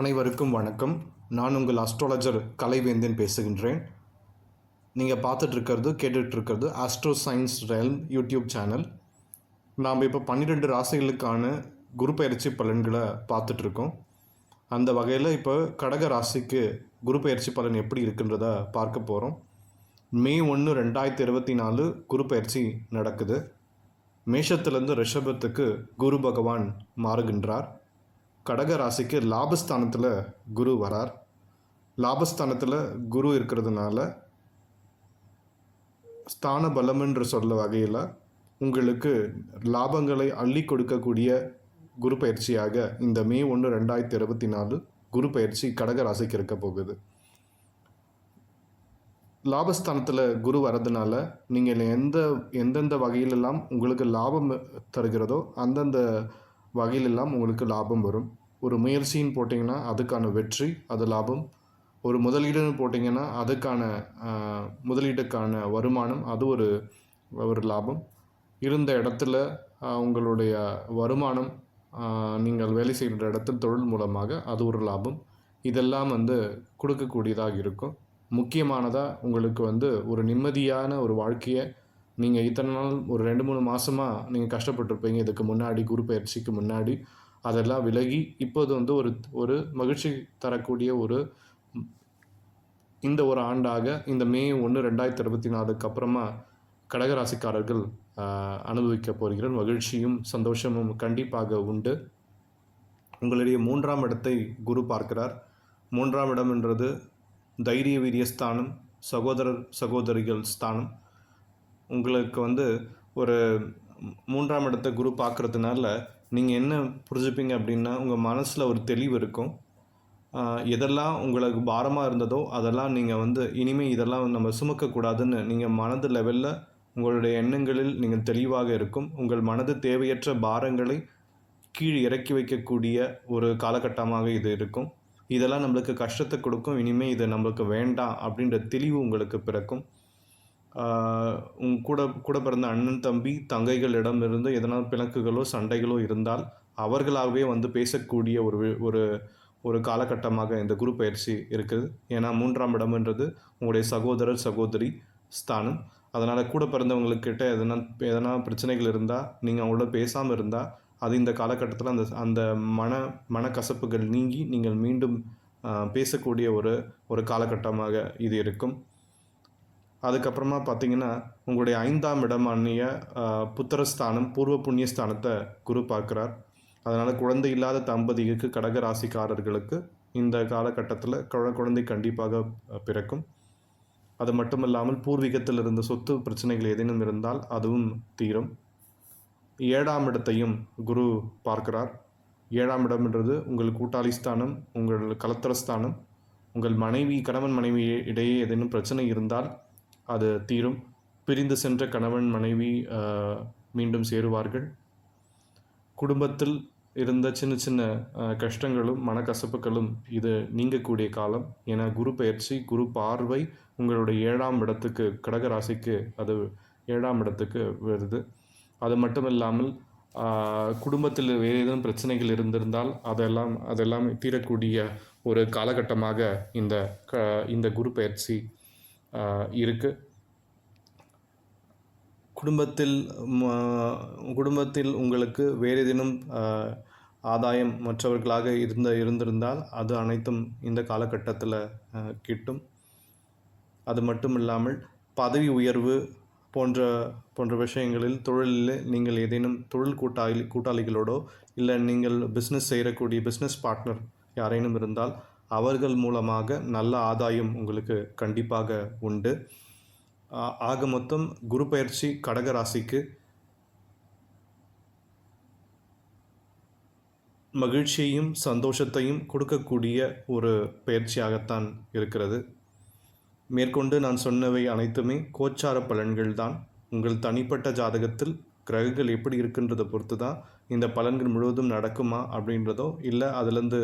அனைவருக்கும் வணக்கம். நான் உங்கள் அஸ்ட்ராலஜர் கலைவேந்தன் பேசுகின்றேன். நீங்கள் பார்த்துட்ருக்கிறது கேட்டுட்ருக்கிறது astro science realm YouTube channel நாம் இப்போ பன்னிரெண்டு ராசிகளுக்கான குரு பயிற்சி பலன்களை பார்த்துட்ருக்கோம் அந்த வகையில் இப்போ கடக ராசிக்கு குரு பயிற்சி பலன் எப்படி இருக்குன்றத பார்க்க போகிறோம் மே ஒன்று ரெண்டாயிரத்தி இருபத்தி நாலு குரு பயிற்சி நடக்குது. மேஷத்துலேருந்து ரிஷபத்துக்கு குரு பகவான் மாறுகின்றார். கடக ராசிக்கு லாபஸ்தானத்தில் குரு வரார். லாபஸ்தானத்தில் குரு இருக்கிறதுனால ஸ்தான பலம் என்று சொல்ல வகையில் உங்களுக்கு லாபங்களை அள்ளி கொடுக்கக்கூடிய குரு பயிற்சியாக இந்த மே ஒன்று ரெண்டாயிரத்தி இருபத்தி நாலு குரு பயிற்சி கடக ராசிக்கு இருக்க போகுது. லாபஸ்தானத்தில் குரு வரதுனால நீங்கள் எந்த எந்தெந்த வகையிலெல்லாம் உங்களுக்கு லாபம் தருகிறதோ அந்தந்த வகையிலெல்லாம் உங்களுக்கு லாபம் வரும். ஒரு முயற்சின்னு போட்டிங்கன்னா அதுக்கான வெற்றி அது லாபம். ஒரு முதலீடுன்னு போட்டிங்கன்னா அதுக்கான முதலீட்டுக்கான வருமானம் அது ஒரு ஒரு லாபம். இருந்த இடத்துல உங்களுடைய வருமானம் நீங்கள் வேலை செய்கிற இடத்தில் தொழில் மூலமாக அது ஒரு லாபம். இதெல்லாம் வந்து கொடுக்கக்கூடியதாக இருக்கும். முக்கியமானதாக உங்களுக்கு வந்து ஒரு நிம்மதியான ஒரு வாழ்க்கையை நீங்கள் இத்தனை நாள் ஒரு ரெண்டு மூணு மாதமாக நீங்கள் கஷ்டப்பட்டுருப்பீங்க. இதுக்கு முன்னாடி குரு பயிற்சிக்கு முன்னாடி அதெல்லாம் விலகி இப்போது வந்து ஒரு ஒரு மகிழ்ச்சி தரக்கூடிய ஒரு இந்த ஒரு ஆண்டாக இந்த மே ஒன்று ரெண்டாயிரத்தி இருபத்தி நாலுக்கு அப்புறமா கடகராசிக்காரர்கள் அனுபவிக்க போகிற மகிழ்ச்சியும் சந்தோஷமும் கண்டிப்பாக உண்டு. உங்களுடைய மூன்றாம் இடத்தை குரு பார்க்கிறார். மூன்றாம் இடம் என்றது தைரிய வீரிய ஸ்தானம் சகோதரர் சகோதரிகள் ஸ்தானம். உங்களுக்கு வந்து ஒரு மூன்றாம் இடத்தை குரு பார்க்குறதுனால நீங்கள் என்ன புரிஞ்சுப்பீங்க அப்படின்னா உங்கள் மனசில் ஒரு தெளிவு இருக்கும். எதெல்லாம் உங்களுக்கு பாரமாக இருந்ததோ அதெல்லாம் நீங்கள் வந்து இனிமேல் இதெல்லாம் நம்ம சுமக்கக்கூடாதுன்னு நீங்கள் மனது லெவலில் உங்களுடைய எண்ணங்களில் நீங்கள் தெளிவாக இருக்கும். உங்கள் மனது தேவையற்ற பாரங்களை கீழ் இறக்கி வைக்கக்கூடிய ஒரு காலகட்டமாக இது இருக்கும். இதெல்லாம் நம்மளுக்கு கஷ்டத்தை கொடுக்கும். இனிமேல் இதை நம்மளுக்கு வேண்டாம் அப்படின்ற தெளிவு உங்களுக்கு பிறக்கும். உங்க கூட கூட பிறந்த அண்ணன் தம்பி தங்கைகளிடமிருந்து எதனால் பிணக்குகளோ சண்டைகளோ இருந்தால் அவர்களாகவே வந்து பேசக்கூடிய ஒரு ஒரு ஒரு காலகட்டமாக இந்த குரு பயிற்சி இருக்குது. ஏன்னா மூன்றாம் இடம்ன்றது உங்களுடைய சகோதரர் சகோதரி ஸ்தானம். அதனால் கூட பிறந்தவங்களுக்கிட்ட எதனா எதனா பிரச்சனைகள் இருந்தால் நீங்கள் அவங்களோட பேசாமல் இருந்தால் அது இந்த காலகட்டத்தில் அந்த அந்த மன மனக்கசப்புகள் நீங்கி நீங்கள் மீண்டும் பேசக்கூடிய ஒரு ஒரு காலகட்டமாக இது இருக்கும். அதுக்கப்புறமா பார்த்தீங்கன்னா உங்களுடைய ஐந்தாம் இடம் புத்திரஸ்தானம் பூர்வ புண்ணியஸ்தானத்தை குரு பார்க்குறார். அதனால் குழந்தை இல்லாத தம்பதிக்கு கடக ராசிக்காரர்களுக்கு இந்த காலகட்டத்தில் குழந்தை கண்டிப்பாக பிறக்கும். அது மட்டும் இல்லாமல் பூர்வீகத்தில் இருந்த சொத்து பிரச்சனைகள் ஏதேனும் இருந்தால் அதுவும் தீரும். ஏழாம் இடத்தையும் குரு பார்க்கிறார். ஏழாம் இடம்ன்றது உங்கள் கூட்டாளி ஸ்தானம் உங்கள் கலத்திரஸ்தானம் உங்கள் மனைவி கணவன் மனைவி இடையே ஏதேனும் பிரச்சனை இருந்தால் அது தீரும். பிரிந்து சென்ற கணவன் மனைவி மீண்டும் சேருவார்கள். குடும்பத்தில் இருந்த சின்ன சின்ன கஷ்டங்களும் மனக்கசப்புகளும் இது நீங்கக்கூடிய காலம். ஏன்னா குரு பயிற்சி குரு பார்வை உங்களுடைய ஏழாம் இடத்துக்கு கடகராசிக்கு அது ஏழாம் இடத்துக்கு வருது. அது மட்டும் இல்லாமல் குடும்பத்தில் வேறு ஏதேனும் பிரச்சனைகள் இருந்திருந்தால் அதெல்லாம் அதெல்லாம் தீரக்கூடிய ஒரு காலகட்டமாக இந்த க இந்த குரு பயிற்சி இருக்குது குடும்பத்தில் குடும்பத்தில் உங்களுக்கு வேறு ஏதேனும் ஆதாயம் மற்றவர்களாக இருந்த இருந்திருந்தால் அது அனைத்தும் இந்த காலகட்டத்தில் கிட்டும். அது மட்டும் இல்லாமல் பதவி உயர்வு போன்ற போன்ற விஷயங்களில் தொழிலில் நீங்கள் ஏதேனும் தொழில் கூட்டாளி கூட்டாளிகளோடோ இல்லை நீங்கள் பிஸ்னஸ் செய்யக்கூடிய பிஸ்னஸ் பார்ட்னர் யாரேனும் இருந்தால் அவர்கள் மூலமாக நல்ல ஆதாயம் உங்களுக்கு கண்டிப்பாக உண்டு. ஆக மொத்தம் குரு பயிற்சி கடக ராசிக்கு மகிழ்ச்சியையும் சந்தோஷத்தையும் கொடுக்கக்கூடிய ஒரு பயிற்சியாகத்தான் இருக்கிறது. மேற்கொண்டு நான் சொன்னவை அனைத்துமே கோச்சார பலன்கள் தான் உங்கள் தனிப்பட்ட ஜாதகத்தில் கிரகங்கள் எப்படி இருக்குன்றதை பொறுத்து தான் இந்த பலன்கள் முழுவதும் நடக்குமா அப்படின்றதோ இல்லை அதுலேருந்து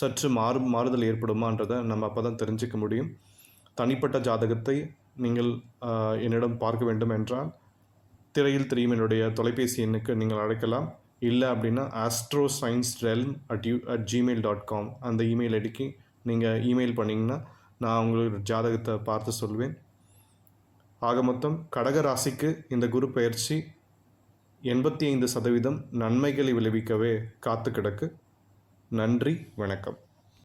சற்று மாறு மாறுதல் ஏற்படுமான்றதை நம்ம அப்போ தான் தெரிஞ்சுக்க முடியும். தனிப்பட்ட ஜாதகத்தை நீங்கள் என்னிடம் பார்க்க வேண்டும் என்றால் திரையில் தெரியும் என்னுடைய தொலைபேசி எண்ணுக்கு நீங்கள் அழைக்கலாம். இல்லை அப்படின்னா astro science realm at you at Gmail dot com அந்த இமெயில் ஐடிக்கு நீங்கள் இமெயில் பண்ணிங்கன்னா நான் உங்களுக்கு ஜாதகத்தை பார்த்து சொல்வேன். ஆக மொத்தம் கடக ராசிக்கு இந்த குரு பயிற்சி எண்பத்தி ஐந்து சதவீதம் நன்மைகளை விளைவிக்கவே காத்து கிடக்கு நன்றி வணக்கம்.